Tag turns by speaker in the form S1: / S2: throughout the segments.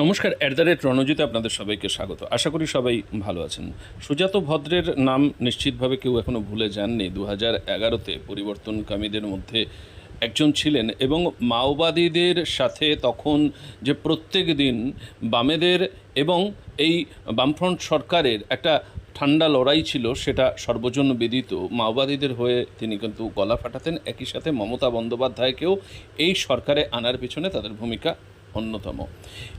S1: নমস্কার at the rate রণজিতে আপনাদের সবাইকে স্বাগত। আশা করি সবাই ভালো আছেন। সুজাত ভদ্রের নাম নিশ্চিতভাবে কেউ এখনও ভুলে যাননি। দু হাজার এগারোতে পরিবর্তনকামীদের মধ্যে একজন ছিলেন এবং মাওবাদীদের সাথে তখন যে প্রত্যেক দিন বামেদের এবং এই বামফ্রন্ট সরকারের একটা ঠান্ডা লড়াই ছিল, সেটা সর্বজন বিদিত। মাওবাদীদের হয়ে তিনি কিন্তু গলা ফাটাতেন। একই সাথে মমতা বন্দ্যোপাধ্যায়কেও এই সরকারে আনার পিছনে তাদের ভূমিকা অন্যতম।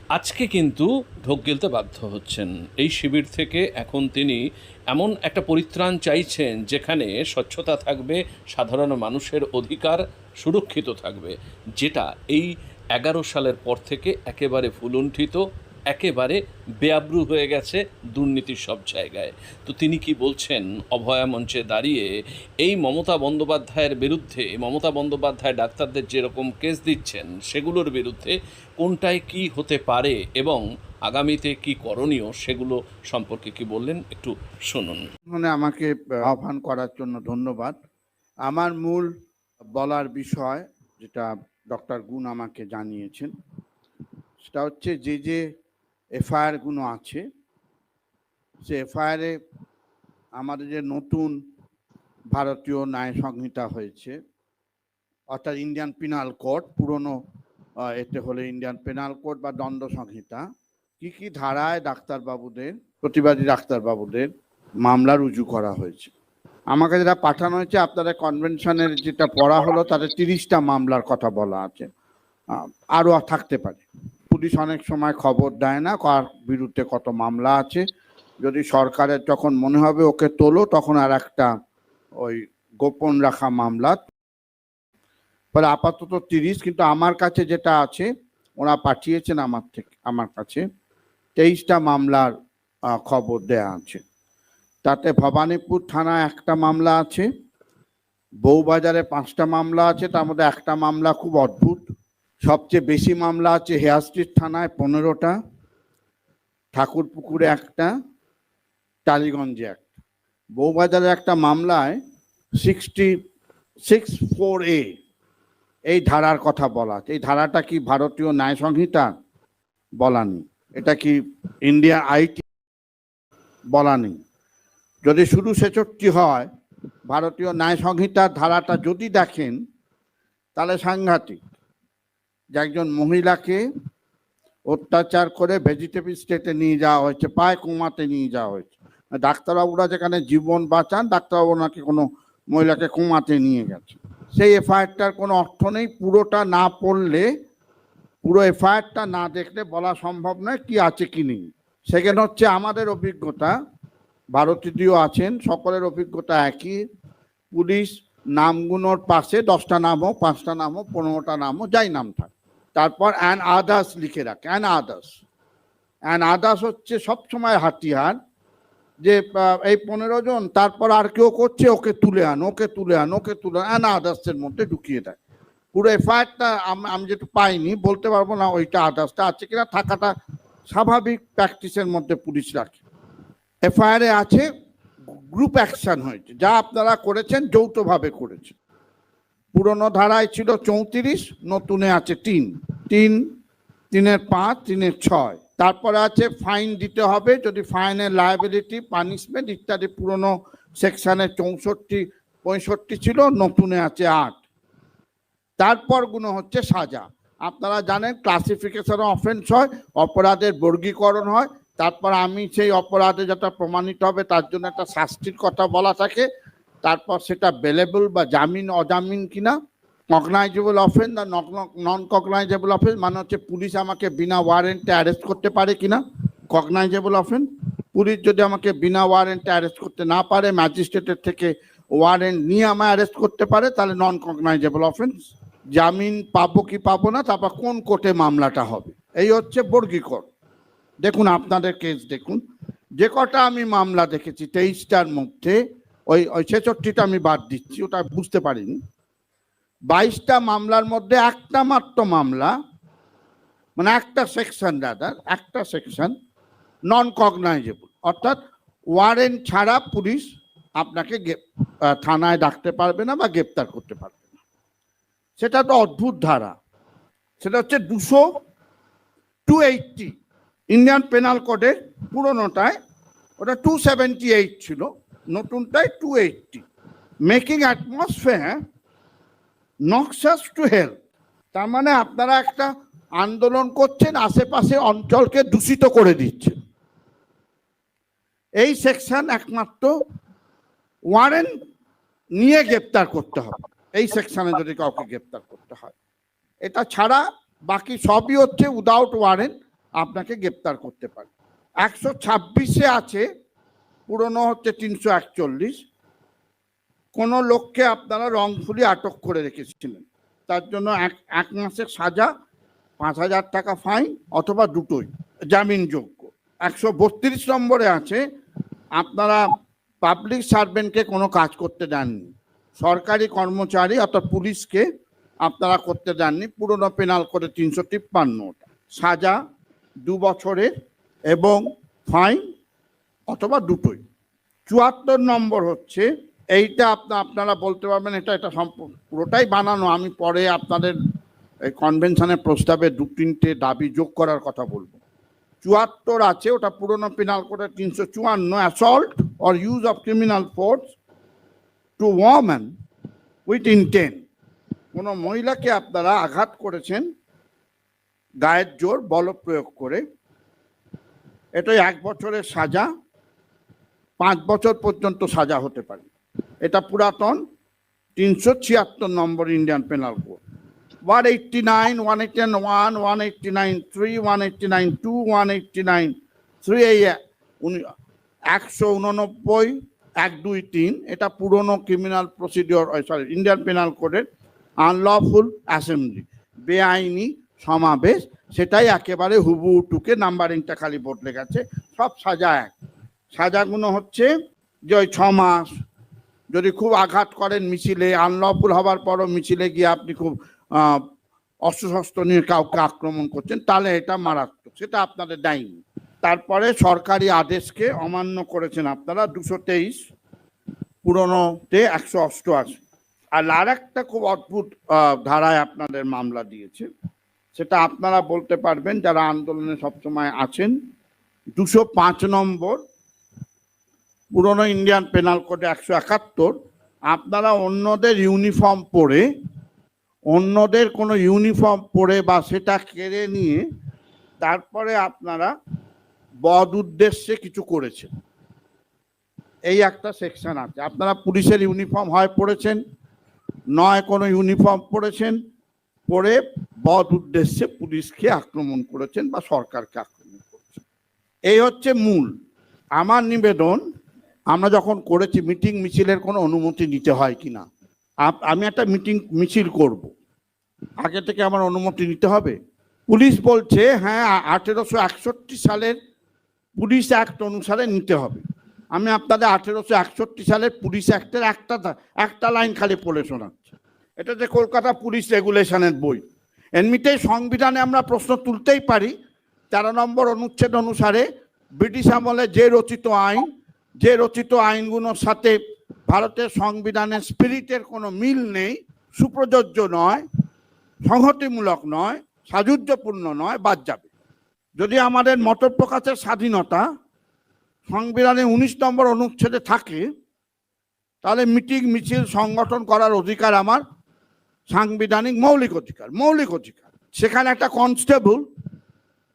S1: আজকে কিন্তু ঢোক গেলতে বাধ্য হচ্ছেন। এই শিবির থেকে এখন তিনি এমন একটা পরিত্রাণ চাইছেন যেখানে স্বচ্ছতা থাকবে, সাধারণ মানুষের অধিকার সুরক্ষিত থাকবে, যেটা এই এগারো সালের পর থেকে একেবারে ফুলুণ্ঠিত একেবারে বেআব্রু হয়ে গেছে দুর্নীতির সব জায়গায়। তো তিনি কি বলছেন, অভয়া মঞ্চে দাঁড়িয়ে এই মমতা বন্দ্যোপাধ্যায়ের বিরুদ্ধে মমতা বন্দ্যোপাধ্যায় ডাক্তারদের যেরকম কেস দিচ্ছেন, সেগুলোর বিরুদ্ধে কোনটায় কি হতে পারে এবং আগামীতে কি করণীয় সেগুলো সম্পর্কে কি বললেন, একটু শুনুন।
S2: মানে আমাকে আহ্বান করার জন্য ধন্যবাদ। আমার মূল বলার বিষয়, যেটা ডক্টর গুণ আমাকে জানিয়েছেন, সেটা হচ্ছে যে যে এফআইআরগুলো আছে। সে এফআইআরে আমাদের যে নতুন ভারতীয় ন্যায় সংহিতা হয়েছে, অর্থাৎ ইন্ডিয়ান পিনাল কোড পুরনো এতে হলে ইন্ডিয়ান পেনাল কোড বা দ্বন্দ্ব সংহিতা। কি কি ধারায় ডাক্তারবাবুদের, প্রতিবাদী ডাক্তারবাবুদের মামলা রুজু করা হয়েছে? আমাকে যেটা পাঠানো হয়েছে, আপনাদের কনভেনশনের যেটা পড়া হলো, তাতে তিরিশটা মামলার কথা বলা আছে। আরও আরও থাকতে পারে। পুলিশ অনেক সময় খবর দেয় না, কার বিরুদ্ধে কত মামলা আছে। যদি সরকারের যখন মনে হবে ওকে তোলো, তখন আর একটা ওই গোপন রাখা মামলা। ফলে আপাতত তিরিশ, কিন্তু আমার কাছে যেটা আছে, ওরা পাঠিয়েছেন আমার থেকে, আমার কাছে। তেইশটা মামলার খবর দেয়া আছে। তাতে ভবানীপুর থানায় একটা মামলা আছে, বউবাজারে পাঁচটা মামলা আছে, তার মধ্যে একটা মামলা খুব অদ্ভুত। সবচেয়ে বেশি মামলা আছে হেয়ার স্ট্রিট থানায় পনেরোটা, ঠাকুরপুকুরে একটা, টালিগঞ্জে একটা। বউবাজারে একটা মামলায় সিক্সটি, সিক্স ফোর এ, এই ধারার কথা বলা এই ধারাটা কি ভারতীয় ন্যায় সংহিতা? বলা নেই। এটা কি ইন্ডিয়া আইটি? বলা নেই। যদি শুধু ছেষট্টি হয়, ভারতীয় ন্যায় সংহিতার ধারাটা যদি দেখেন, তাহলে সাংঘাতিক। যে একজন মহিলাকে অত্যাচার করে ভেজিটেবল স্টেটে নিয়ে যাওয়া হয়েছে, পায়ে কোমাতে নিয়ে যাওয়া হয়েছে। ডাক্তারবাবুরা যেখানে জীবন বাঁচান, ডাক্তারবাবু নাকি কোনো মহিলাকে কোমাতে নিয়ে গেছে। সেই এফআইআরটার কোনো অর্থ নেই, পুরোটা না পড়লে, পুরো এফআইআরটা না দেখলে বলা সম্ভব নয় কি আছে কি নেই। সেখানে হচ্ছে আমাদের অভিজ্ঞতা ভারতীয় আছেন, সকলের অভিজ্ঞতা একই। পুলিশ নামগুলোর পাশে দশটা নাম হোক পাঁচটা নাম হোক পনেরোটা নাম হোক যাই নাম থাক। তারপর অ্যান আদার্স লিখে রাখে, অ্যান আদার্স। অ্যান আদার্স হচ্ছে সবসময় হাতিয়ার, যে এই পনেরো জন, তারপর আর কেউ করছে, ওকে তুলে আন, ওকে তুলে আন, ওকে তুলে আন আদার্সের মধ্যে ঢুকিয়ে দেয়। পুরো এফআইআরটা আমি যেটা পাইনি, বলতে পারব না ওইটা আদার্সটা আছে কিনা, থাকাটা স্বাভাবিক প্র্যাকটিসের মধ্যে পুলিশ রাখে। এফআইআরে আছে গ্রুপ অ্যাকশন হয়েছে। যা আপনারা করেছেন, যৌথভাবে করেছেন। পুরনো ধারায় ছিল চৌত্রিশ, নতুনে আছে তিন। তিন, তিনের পাঁচ, তিনের ছয়। তারপরে আছে ফাইন দিতে হবে, যদি ফাইনের লায়াবিলিটি পানিশমেন্ট ইত্যাদি পুরনো সেকশনে চৌষট্টি, পঁয়ষট্টি ছিল, নতুনে আছে আট। তারপরগুলো হচ্ছে সাজা। আপনারা জানেন ক্লাসিফিকেশন অফেন্স হয়, অপরাধের বর্গীকরণ হয় তারপর আমি সেই অপরাধে যেটা প্রমাণিত হবে, তার জন্য একটা শাস্তির কথা বলা থাকে। তারপর সেটা বেলেবল বা জামিন, অজামিন কিনা কগনাইজেবল অফেন্স আর নন কগনাইজেবল অফেন্স মানে হচ্ছে পুলিশ আমাকে বিনা ওয়ারেন্টে অ্যারেস্ট করতে পারে কিনা কগনাইজেবল অফেন্স পুলিশ যদি আমাকে বিনা ওয়ারেন্টে অ্যারেস্ট করতে না পারে ম্যাজিস্ট্রেটের থেকে ওয়ারেন্ট নিয়ে আমায় অ্যারেস্ট করতে পারে, তাহলে নন কগনাইজেবল অফেন্স জামিন পাবো কি পাবো না, তারপর কোন কোর্টে মামলাটা হবে? এই হচ্ছে বর্গীকরণ। দেখুন, আপনাদের কেস দেখুন। যে কটা আমি মামলা দেখেছি, তেইশটার মধ্যে, ওই ওই ছেষট্টিটা আমি বাদ দিচ্ছি, ওটা বুঝতে পারিনি। বাইশটা মামলার মধ্যে একটা মাত্র মামলা মানে একটা সেকশন দাদার একটা সেকশন নন কগনাইজেবল অর্থাৎ ওয়ারেন্ট ছাড়া পুলিশ আপনাকে থানায় ডাকতে পারবে না বা গ্রেপ্তার করতে পারবে না। সেটা তো অদ্ভুত ধারা। সেটা হচ্ছে দুশো টু এইটটি ইন্ডিয়ান পেনাল কোডের পুরোনোটায় ওটা টু সেভেন্টি এইট ছিল, নতুনটায় two eighty making atmosphere noxious to health তার মানে আপনারা একটা আন্দোলন করছেন, আশেপাশে অঞ্চলকে দূষিত করে দিচ্ছেন। এই সেকশন একমাত্র ওয়ারেন্ট নিয়ে গ্রেপ্তার করতে হবে। এই সেকশনে যদি কাউকে গ্রেপ্তার করতে হয়। এটা ছাড়া বাকি সবই হচ্ছে উইদাউট ওয়ারেন্ট আপনাকে গ্রেপ্তার করতে পারে। একশো ছাব্বিশে আছে, পুরনো হচ্ছে তিনশো একচল্লিশ। কোনো লোককে আপনারা রংফুলি আটক করে রেখেছিলেন। তার জন্য এক এক মাসের সাজা, পাঁচ হাজার টাকা ফাইন অথবা দুটোই, জামিনযোগ্য। একশো বত্রিশ নম্বরে আছে, আপনারা পাবলিক সার্ভেন্টকে কোনো কাজ করতে দেননি। সরকারি কর্মচারী অর্থাৎ পুলিশকে আপনারা করতে দেননি, পুরনো পেনাল করে তিনশো তিপ্পান্ন সাজা দু বছরের এবং ফাইন অথবা দুটোই। চুয়াত্তর নম্বর হচ্ছে, এইটা আপনা আপনারা বলতে পারবেন এটা এটা পুরোটাই বানানো। আমি পরে আপনাদের এই কনভেনশনের প্রস্তাবে দু তিনটে দাবি যোগ করার কথা বলব। চুয়াত্তর আছে, ওটা পুরনো পিনাল কোডের তিনশো চুয়ান্ন assault or use of criminal force to women with intent কোনো মহিলাকে আপনারা আঘাত করেছেন গায়ের জোর বল প্রয়োগ করে। এটাই এক বছরের সাজা, পাঁচ বছর পর্যন্ত সাজা হতে পারে। এটা পুরাতন, তিনশো ছিয়াত্তর নম্বর Indian penal code. One eighty nine one eighty one one eighty nine three one eighty nine two one eighty nine three এই একশো উননব্বই, এক দুই তিন, এটা পুরনো criminal procedure sorry Indian penal কোডের আনলফুল অ্যাসেম্বলি বেআইনি সমাবেশ, সেটাই একেবারে হুবু টুকে নাম্বারিংটা খালি বদলে গেছে, সব সাজা এক। সাজাগুলো হচ্ছে যে ওই ছ মাস যদি খুব আঘাত করেন মিছিলে, আনলফুল হবার পরও মিছিলে গিয়ে আপনি খুব অস্ত্রশস্ত্র নিয়ে কাউকে আক্রমণ করছেন, তাহলে এটা মারাত্মক, সেটা আপনাদের দেয়নি। তারপরে সরকারি আদেশকে অমান্য করেছেন আপনারা, দুশো তেইশ, পুরনোতে একশো অষ্টআশি। আর আর একটা খুব অদ্ভুত ধারায় আপনাদের মামলা দিয়েছে সেটা আপনারা বলতে পারবেন যারা আন্দোলনে সবসময় আছেন। দুশো পাঁচ নম্বর, পুরনো ইন্ডিয়ান পেনাল কোডে একশো একাত্তর। আপনারা অন্যদের ইউনিফর্ম পরে, অন্যদের কোনো ইউনিফর্ম পরে বা সেটা কেড়ে নিয়ে তারপরে আপনারা বদ উদ্দেশ্যে কিছু করেছেন। এই একটা সেকশন আছে। আপনারা পুলিশের ইউনিফর্ম হয় পড়েছেন, নয় কোনো ইউনিফর্ম পড়েছেন পরে বদ উদ্দেশ্যে পুলিশকে আক্রমণ করেছেন বা সরকারকে আক্রমণ করেছেন। এই হচ্ছে মূল। আমার নিবেদন, আমরা যখন করেছি মিটিং, মিছিলের কোনো অনুমতি নিতে হয় কি না আমি একটা মিটিং, মিছিল করব। আগে থেকে আমার অনুমতি নিতে হবে? পুলিশ বলছে হ্যাঁ আঠেরোশো একষট্টি সালের পুলিশ অ্যাক্ট অনুসারে নিতে হবে। আমি আপনাদের আঠেরোশো একষট্টি সালের পুলিশ অ্যাক্টের একটা একটা লাইন খালি পড়ে শোনাচ্ছি। এটা যে কলকাতা পুলিশ রেগুলেশনের বই। এমনিতেই সংবিধানে আমরা প্রশ্ন তুলতেই পারি, তেরো নম্বর অনুচ্ছেদ অনুসারে ব্রিটিশ আমলে যে রচিত আইন, যে রচিত আইনগুলোর সাথে ভারতের সংবিধানের স্পিরিটের কোনো মিল নেই, সুপ্রযোজ্য নয়, সংহতিমূলক নয়, সাযুজ্যপূর্ণ নয়, বাদ যাবে। যদি আমাদের মত প্রকাশের স্বাধীনতা সংবিধানে উনিশ নম্বর অনুচ্ছেদে থাকে, তাহলে মিটিং, মিছিল, সংগঠন করার অধিকার আমার সাংবিধানিক মৌলিক অধিকার মৌলিক অধিকার। সেখানে একটা কনস্টেবল,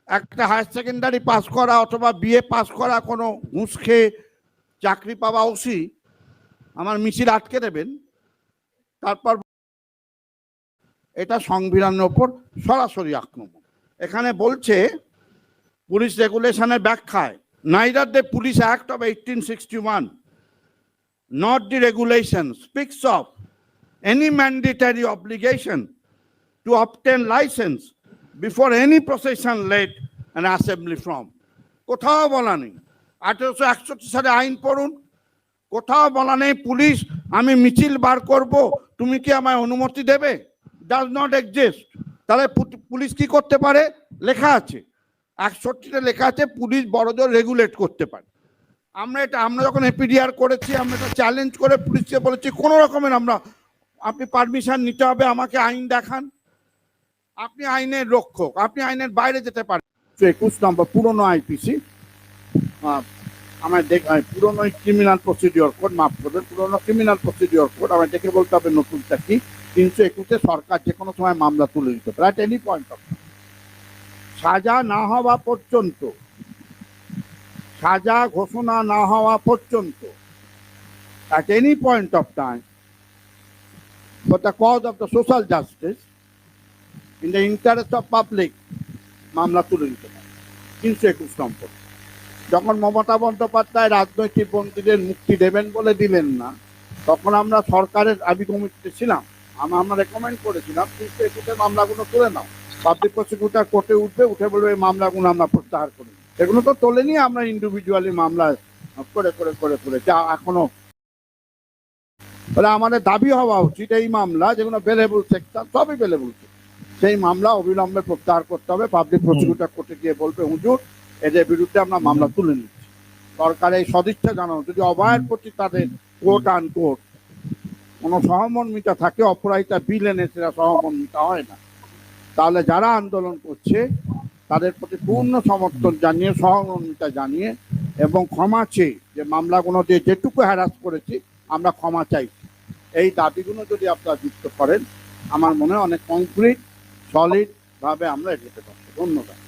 S2: একটা হায়ার সেকেন্ডারি পাস করা অথবা বিএ পাস করা কোনো ঘুষ খেয়ে চাকরি পাওয়া ওসি আমার মিছিল আটকে দেবেন, তারপর এটা সংবিধানের ওপর সরাসরি আক্রমণ। এখানে বলছে, পুলিশ রেগুলেশনের ব্যাখ্যায় neither the police act of eighteen sixty one not the regulation speaks of any mandatory obligation to obtain license before any procession led an assembly from. কোথাও বলা নেই। আঠেরোশো একষট্টি সালে আইন পড়ুন। কোথাও বলা নেই, পুলিশ, আমি মিছিল বার করব, তুমি কি আমায় অনুমতি দেবে? ডাজ নট এক্সিস্ট তাহলে পুলিশ কি করতে পারে? লেখা আছে। একষট্টিতে লেখা আছে, পুলিশ বড়জোর রেগুলেট করতে পারে। আমরা এটা, আমরা যখন এপিডিআর করেছি, আমরা এটা চ্যালেঞ্জ করে পুলিশকে বলেছি, কোনো রকমের আমরা আপনি পারমিশন নিতে হবে, আমাকে আইন দেখান। আপনি আইনের রক্ষক, আপনি আইনের বাইরে যেতে পারেন। একুশ নম্বর, পুরনো আইপিসি আমার দেখ পুরনো ক্রিমিনাল প্রসিডিওর কোড মাফ করবেন। পুরনো ক্রিমিনাল প্রসিডিওর কোড আমার দেখে বলতে হবে নতুনটা কি। তিনশো একুশে সরকার যে কোনো সময় মামলা তুলে দিতে পারে। এট এনি পয়েন্ট অফ সাজা না হওয়া পর্যন্ত, সাজা ঘোষণা না হওয়া পর্যন্ত, at any point of time for the cause of the social justice in the interest of public, মামলা তুলে দিতে পারে। তিনশো একুশ নম্বর। যখন মমতা বন্দ্যোপাধ্যায় রাজনৈতিক বন্দীদের মুক্তি দেবেন বলে দিলেন না, তখন আমরা সরকারের আবি কমিটিতে ছিলাম। আমরা আমরা রেকমেন্ড করেছিলাম, তিনশো একুশের মামলাগুলো তুলে নাও। পাবলিক প্রসিকিউটার কোর্টে উঠবে, উঠে বলবে, এই মামলাগুলো আমরা প্রত্যাহার করি এগুলো তো তোলেনি আমরা ইন্ডিভিজুয়ালি মামলা, করে করে করে করে যা এখনও তাহলে আমাদের দাবি হওয়া উচিত এই মামলা যেগুলো বেলেবল সেকশন সবই বেলেবল সেই মামলা অবিলম্বে প্রত্যাহার করতে হবে পাবলিক প্রসিকিউটর কোর্টে গিয়ে বলবে হুজুর এদের বিরুদ্ধে আমরা মামলা তুলে নিচ্ছি। সরকার এই সদিচ্ছা জানানো যদি অভয়ের প্রতি তাদের কোর্ট আন কোর্ট কোনো সহমর্মিতা থাকে অপরাহিতা বিল এনে সেটা সহমর্মিতা হয় না। তাহলে যারা আন্দোলন করছে তাদের প্রতি পূর্ণ সমর্থন জানিয়ে সহমর্মিতা জানিয়ে এবং ক্ষমা চেয়ে যে মামলাগুলো দিয়ে যেটুকু হ্যারাস করেছি আমরা ক্ষমা চাইছি। এই দাবিগুলো যদি আপনারা যুক্ত করেন, আমার মনে হয় অনেক কংক্রিট সলিডভাবে আমরা এগোতে পারব। ধন্যবাদ।